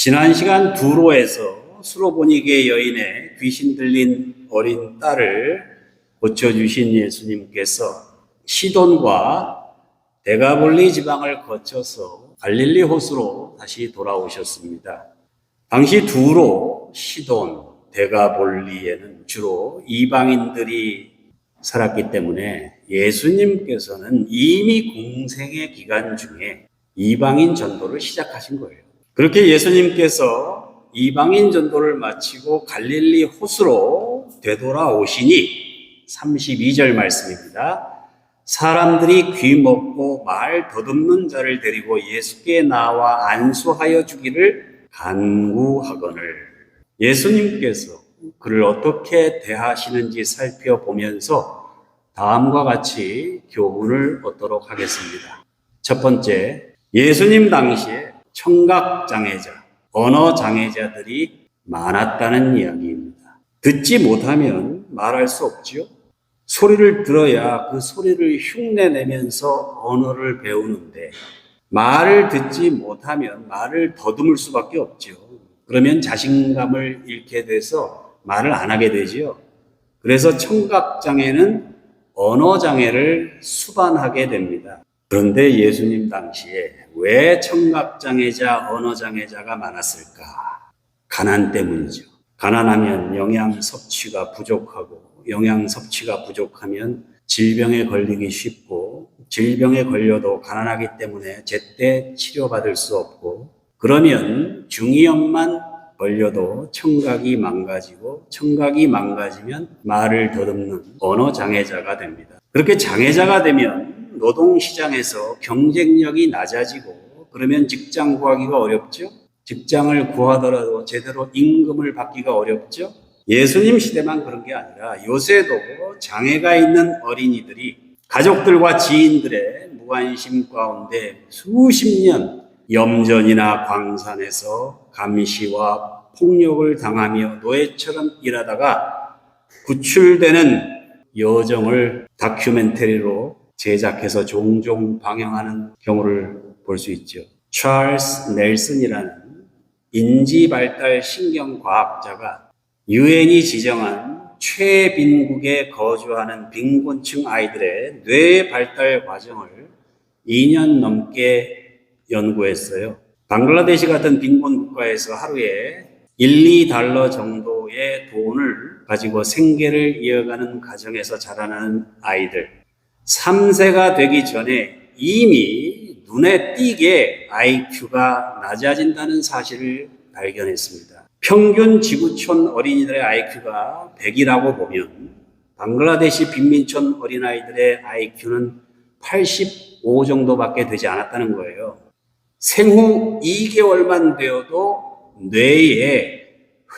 지난 시간 두로에서 수로보니게 여인의 귀신 들린 어린 딸을 고쳐주신 예수님께서 시돈과 데가볼리 지방을 거쳐서 갈릴리 호수로 다시 돌아오셨습니다. 당시 두로, 시돈, 데가볼리에는 주로 이방인들이 살았기 때문에 예수님께서는 이미 공생의 기간 중에 이방인 전도를 시작하신 거예요. 그렇게 예수님께서 이방인 전도를 마치고 갈릴리 호수로 되돌아오시니 32절 말씀입니다. 사람들이 귀 먹고 말 더듬는 자를 데리고 예수께 나와 안수하여 주기를 간구하거늘 예수님께서 그를 어떻게 대하시는지 살펴보면서 다음과 같이 교훈을 얻도록 하겠습니다. 첫 번째, 예수님 당시에 청각장애자, 언어장애자들이 많았다는 이야기입니다. 듣지 못하면 말할 수 없지요. 소리를 들어야 그 소리를 흉내내면서 언어를 배우는데 말을 듣지 못하면 말을 더듬을 수밖에 없죠. 그러면 자신감을 잃게 돼서 말을 안 하게 되지요. 그래서 청각장애는 언어장애를 수반하게 됩니다. 그런데 예수님 당시에 왜 청각장애자, 언어장애자가 많았을까? 가난 때문이죠. 가난하면 영양 섭취가 부족하고, 영양 섭취가 부족하면 질병에 걸리기 쉽고, 질병에 걸려도 가난하기 때문에 제때 치료받을 수 없고, 그러면 중이염만 걸려도 청각이 망가지고, 청각이 망가지면 말을 더듬는 언어 장애자가 됩니다. 그렇게 장애자가 되면 노동시장에서 경쟁력이 낮아지고 그러면 직장 구하기가 어렵죠. 직장을 구하더라도 제대로 임금을 받기가 어렵죠. 예수님 시대만 그런 게 아니라 요새도 장애가 있는 어린이들이 가족들과 지인들의 무관심 가운데 수십 년 염전이나 광산에서 감시와 폭력을 당하며 노예처럼 일하다가 구출되는 여정을 다큐멘터리로 제작해서 종종 방영하는 경우를 볼 수 있죠. 찰스 넬슨이라는 인지 발달 신경 과학자가 유엔이 지정한 최빈국에 거주하는 빈곤층 아이들의 뇌 발달 과정을 2년 넘게 연구했어요. 방글라데시 같은 빈곤 국가에서 하루에 1, 2달러 정도의 돈을 가지고 생계를 이어가는 가정에서 자라나는 아이들. 3세가 되기 전에 이미 눈에 띄게 IQ가 낮아진다는 사실을 발견했습니다. 평균 지구촌 어린이들의 IQ가 100이라고 보면 방글라데시 빈민촌 어린아이들의 IQ는 85 정도밖에 되지 않았다는 거예요. 생후 2개월만 되어도 뇌에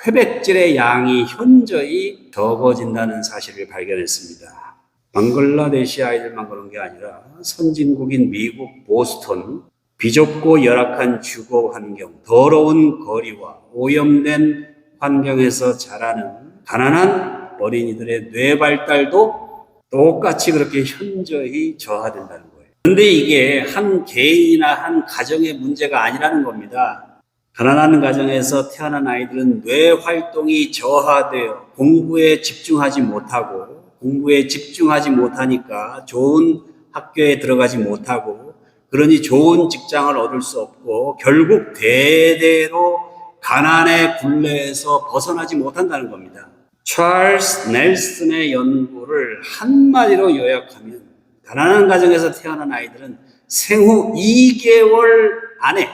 회백질의 양이 현저히 적어진다는 사실을 발견했습니다. 방글라데시 아이들만 그런 게 아니라 선진국인 미국 보스턴 비좁고 열악한 주거 환경, 더러운 거리와 오염된 환경에서 자라는 가난한 어린이들의 뇌 발달도 똑같이 그렇게 현저히 저하된다는 거예요. 그런데 이게 한 개인이나 한 가정의 문제가 아니라는 겁니다. 가난한 가정에서 태어난 아이들은 뇌 활동이 저하되어 공부에 집중하지 못하고 공부에 집중하지 못하니까 좋은 학교에 들어가지 못하고 그러니 좋은 직장을 얻을 수 없고 결국 대대로 가난의 굴레에서 벗어나지 못한다는 겁니다. 찰스 넬슨의 연구를 한마디로 요약하면 가난한 가정에서 태어난 아이들은 생후 2개월 안에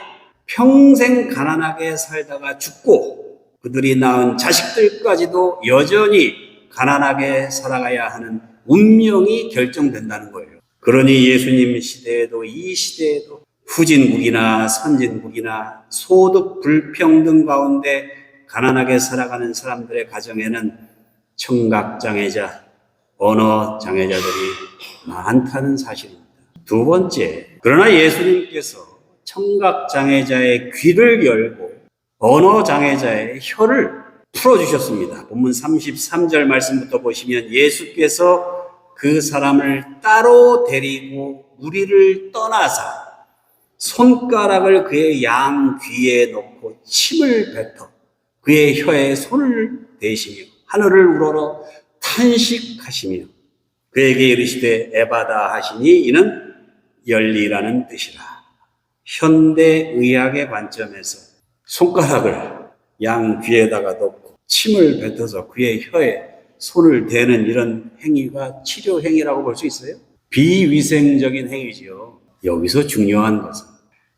평생 가난하게 살다가 죽고 그들이 낳은 자식들까지도 여전히 가난하게 살아가야 하는 운명이 결정된다는 거예요. 그러니 예수님 시대에도 이 시대에도 후진국이나 선진국이나 소득 불평등 가운데 가난하게 살아가는 사람들의 가정에는 청각장애자, 언어장애자들이 많다는 사실입니다. 두 번째, 그러나 예수님께서 청각장애자의 귀를 열고 언어장애자의 혀를 풀어주셨습니다. 본문 33절 말씀부터 보시면 예수께서 그 사람을 따로 데리고 무리를 떠나사 손가락을 그의 양 귀에 놓고 침을 뱉어 그의 혀에 손을 대시며 하늘을 우러러 탄식하시며 그에게 이르시되 에바다 하시니 이는 열리라는 뜻이라. 현대 의학의 관점에서 손가락을 양 귀에다가 놓고 침을 뱉어서 그의 혀에 손을 대는 이런 행위가 치료 행위라고 볼 수 있어요? 비위생적인 행위지요. 여기서 중요한 것은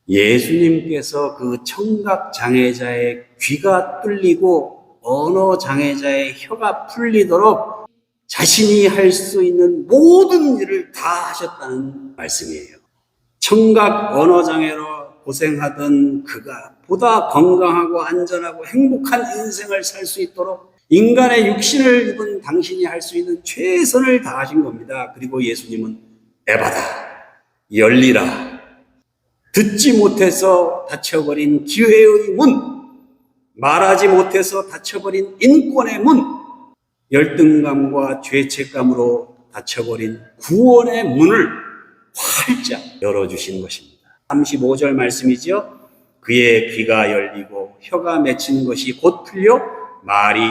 예수님께서 그 청각 장애자의 귀가 뚫리고 언어 장애자의 혀가 풀리도록 자신이 할 수 있는 모든 일을 다 하셨다는 말씀이에요. 청각 언어 장애로 고생하던 그가 보다 건강하고 안전하고 행복한 인생을 살 수 있도록 인간의 육신을 입은 당신이 할 수 있는 최선을 다하신 겁니다. 그리고 예수님은 에바다, 열리라, 듣지 못해서 닫혀버린 기회의 문, 말하지 못해서 닫혀버린 인권의 문, 열등감과 죄책감으로 닫혀버린 구원의 문을 활짝 열어주신 것입니다. 35절 말씀이죠. 그의 귀가 열리고 혀가 맺힌 것이 곧 풀려 말이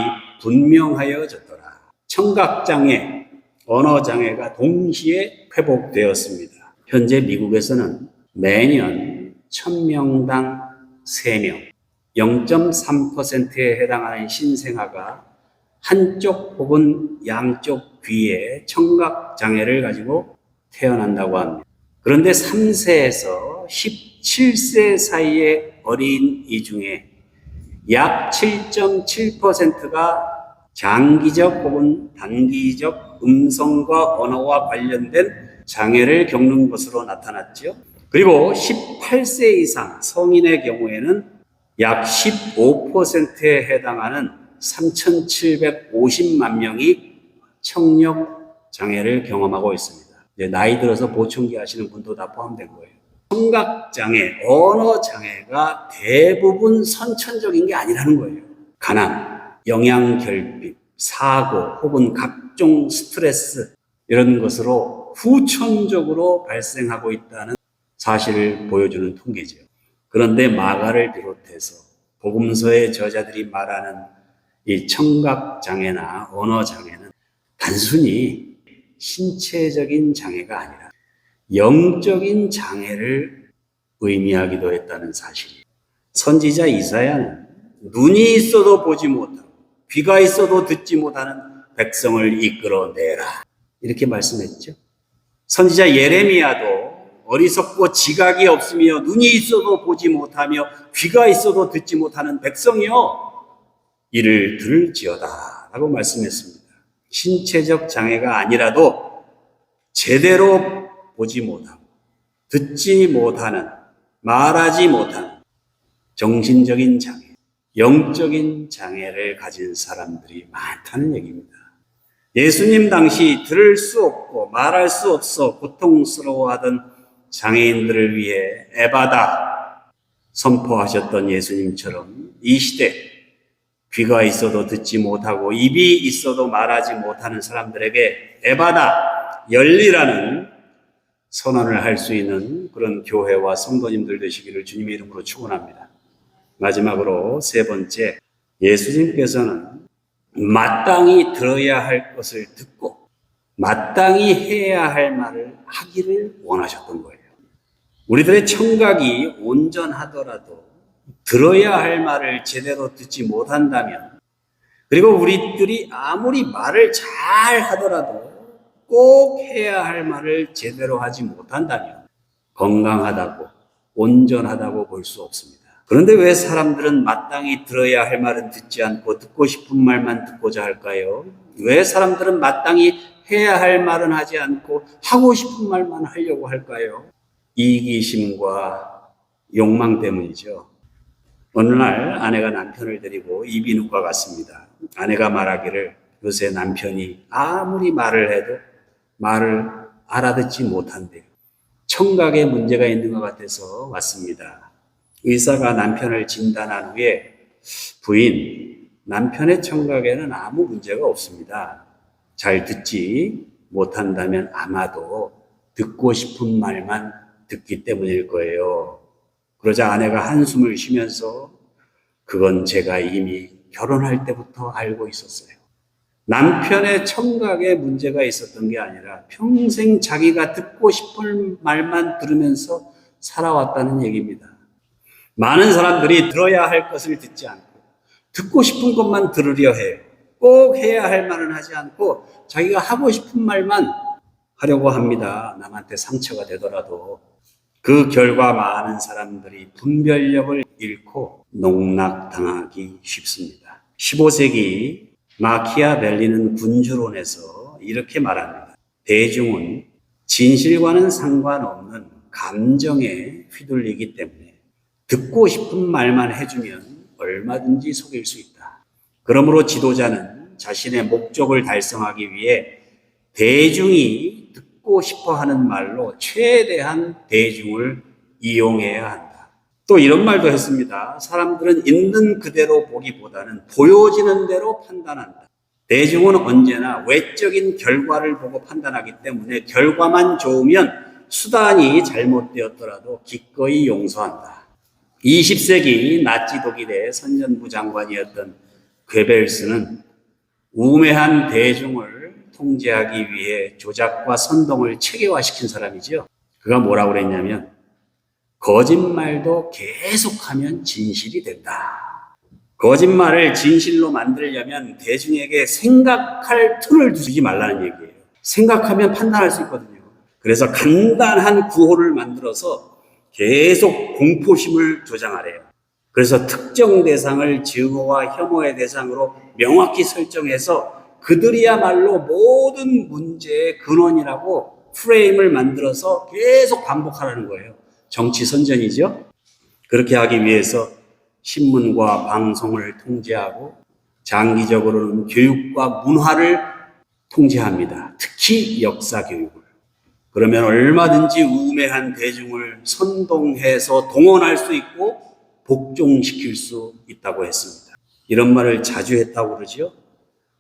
분명하여졌더라. 청각장애, 언어장애가 동시에 회복되었습니다. 현재 미국에서는 매년 1000명당 3명, 0.3%에 해당하는 신생아가 한쪽 혹은 양쪽 귀에 청각장애를 가지고 태어난다고 합니다. 그런데 3세에서 17세 사이의 어린 이 중에 약 7.7%가 장기적 혹은 단기적 음성과 언어와 관련된 장애를 겪는 것으로 나타났죠. 그리고 18세 이상 성인의 경우에는 약 15%에 해당하는 3,750만 명이 청력 장애를 경험하고 있습니다. 나이 들어서 보청기 하시는 분도 다 포함된 거예요. 청각 장애, 언어 장애가 대부분 선천적인 게 아니라는 거예요. 가난, 영양 결핍, 사고 혹은 각종 스트레스 이런 것으로 후천적으로 발생하고 있다는 사실을 보여주는 통계죠. 그런데 마가를 비롯해서 복음서의 저자들이 말하는 이 청각 장애나 언어 장애는 단순히 신체적인 장애가 아니라 영적인 장애를 의미하기도 했다는 사실이에요. 선지자 이사야는 눈이 있어도 보지 못하고 귀가 있어도 듣지 못하는 백성을 이끌어내라. 이렇게 말씀했죠. 선지자 예레미야도 어리석고 지각이 없으며 눈이 있어도 보지 못하며 귀가 있어도 듣지 못하는 백성이요. 이를 들을지어다. 라고 말씀했습니다. 신체적 장애가 아니라도 제대로 보지 못하고 듣지 못하는 말하지 못하는 정신적인 장애, 영적인 장애를 가진 사람들이 많다는 얘기입니다. 예수님 당시 들을 수 없고 말할 수 없어 고통스러워하던 장애인들을 위해 에바다 선포하셨던 예수님처럼 이 시대 귀가 있어도 듣지 못하고 입이 있어도 말하지 못하는 사람들에게 에바다 열리라는 선언을 할 수 있는 그런 교회와 성도님들 되시기를 주님의 이름으로 축원합니다. 마지막으로 세 번째 예수님께서는 마땅히 들어야 할 것을 듣고 마땅히 해야 할 말을 하기를 원하셨던 거예요. 우리들의 청각이 온전하더라도 들어야 할 말을 제대로 듣지 못한다면 그리고 우리들이 아무리 말을 잘 하더라도 꼭 해야 할 말을 제대로 하지 못한다면 건강하다고 온전하다고 볼 수 없습니다. 그런데 왜 사람들은 마땅히 들어야 할 말은 듣지 않고 듣고 싶은 말만 듣고자 할까요? 왜 사람들은 마땅히 해야 할 말은 하지 않고 하고 싶은 말만 하려고 할까요? 이기심과 욕망 때문이죠. 어느 날 아내가 남편을 데리고 이비인후과 갔습니다. 아내가 말하기를 요새 남편이 아무리 말을 해도 말을 알아듣지 못한대요. 청각에 문제가 있는 것 같아서 왔습니다. 의사가 남편을 진단한 후에 부인, 남편의 청각에는 아무 문제가 없습니다. 잘 듣지 못한다면 아마도 듣고 싶은 말만 듣기 때문일 거예요. 그러자 아내가 한숨을 쉬면서 그건 제가 이미 결혼할 때부터 알고 있었어요. 남편의 청각에 문제가 있었던 게 아니라 평생 자기가 듣고 싶은 말만 들으면서 살아왔다는 얘기입니다. 많은 사람들이 들어야 할 것을 듣지 않고 듣고 싶은 것만 들으려 해요. 꼭 해야 할 말은 하지 않고 자기가 하고 싶은 말만 하려고 합니다. 남한테 상처가 되더라도 그 결과 많은 사람들이 분별력을 잃고 농락당하기 쉽습니다. 15세기 마키아벨리는 군주론에서 이렇게 말합니다. 대중은 진실과는 상관없는 감정에 휘둘리기 때문에 듣고 싶은 말만 해주면 얼마든지 속일 수 있다. 그러므로 지도자는 자신의 목적을 달성하기 위해 대중이 듣고 싶어 하는 말로 최대한 대중을 이용해야 한다. 또 이런 말도 했습니다. 사람들은 있는 그대로 보기보다는 보여지는 대로 판단한다. 대중은 언제나 외적인 결과를 보고 판단하기 때문에 결과만 좋으면 수단이 잘못되었더라도 기꺼이 용서한다. 20세기 나치 독일의 선전부 장관이었던 괴벨스는 우매한 대중을 통제하기 위해 조작과 선동을 체계화시킨 사람이지요. 그가 뭐라고 그랬냐면 거짓말도 계속하면 진실이 된다. 거짓말을 진실로 만들려면 대중에게 생각할 틈을 두지 말라는 얘기예요. 생각하면 판단할 수 있거든요. 그래서 간단한 구호를 만들어서 계속 공포심을 조장하래요. 그래서 특정 대상을 증오와 혐오의 대상으로 명확히 설정해서 그들이야말로 모든 문제의 근원이라고 프레임을 만들어서 계속 반복하라는 거예요. 정치 선전이죠. 그렇게 하기 위해서 신문과 방송을 통제하고 장기적으로는 교육과 문화를 통제합니다. 특히 역사 교육을. 그러면 얼마든지 우매한 대중을 선동해서 동원할 수 있고 복종시킬 수 있다고 했습니다. 이런 말을 자주 했다고 그러지요.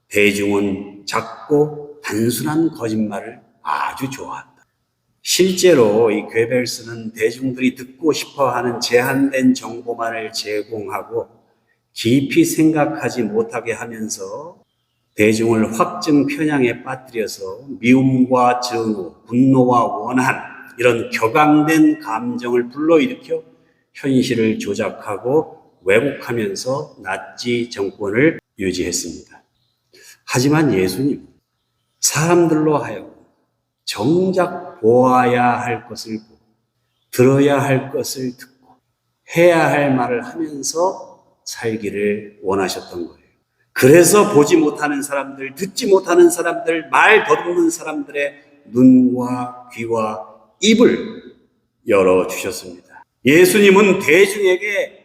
대중은 작고 단순한 거짓말을 아주 좋아한다. 실제로 이 괴벨스는 대중들이 듣고 싶어 하는 제한된 정보만을 제공하고 깊이 생각하지 못하게 하면서 대중을 확증 편향에 빠뜨려서 미움과 증오, 분노와 원한 이런 격앙된 감정을 불러일으켜 현실을 조작하고 왜곡하면서 나치 정권을 유지했습니다. 하지만 예수님 사람들로 하여금 정작 보아야 할 것을 보고 들어야 할 것을 듣고 해야 할 말을 하면서 살기를 원하셨던 거예요. 그래서 보지 못하는 사람들, 듣지 못하는 사람들, 말 더듬는 사람들의 눈과 귀와 입을 열어 주셨습니다. 예수님은 대중에게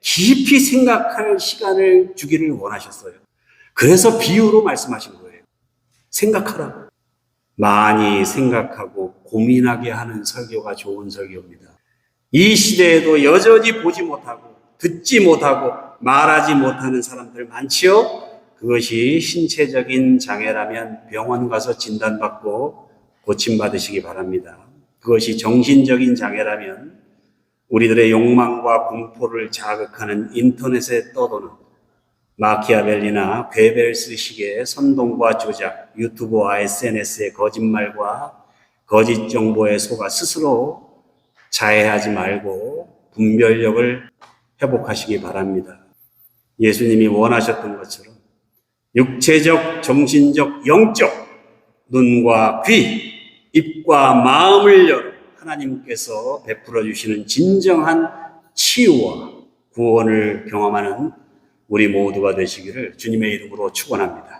깊이 생각할 시간을 주기를 원하셨어요. 그래서 비유로 말씀하신 거예요. 생각하라고. 많이 생각하고 고민하게 하는 설교가 좋은 설교입니다. 이 시대에도 여전히 보지 못하고 듣지 못하고 말하지 못하는 사람들 많지요? 그것이 신체적인 장애라면 병원 가서 진단받고 고침받으시기 바랍니다. 그것이 정신적인 장애라면 우리들의 욕망과 공포를 자극하는 인터넷에 떠도는 마키아벨리나 괴벨스식의 선동과 조작, 유튜브와 SNS의 거짓말과 거짓 정보에 속아 스스로 자해하지 말고 분별력을 회복하시기 바랍니다. 예수님이 원하셨던 것처럼 육체적, 정신적, 영적 눈과 귀, 입과 마음을 열어 하나님께서 베풀어 주시는 진정한 치유와 구원을 경험하는 우리 모두가 되시기를 주님의 이름으로 축원합니다.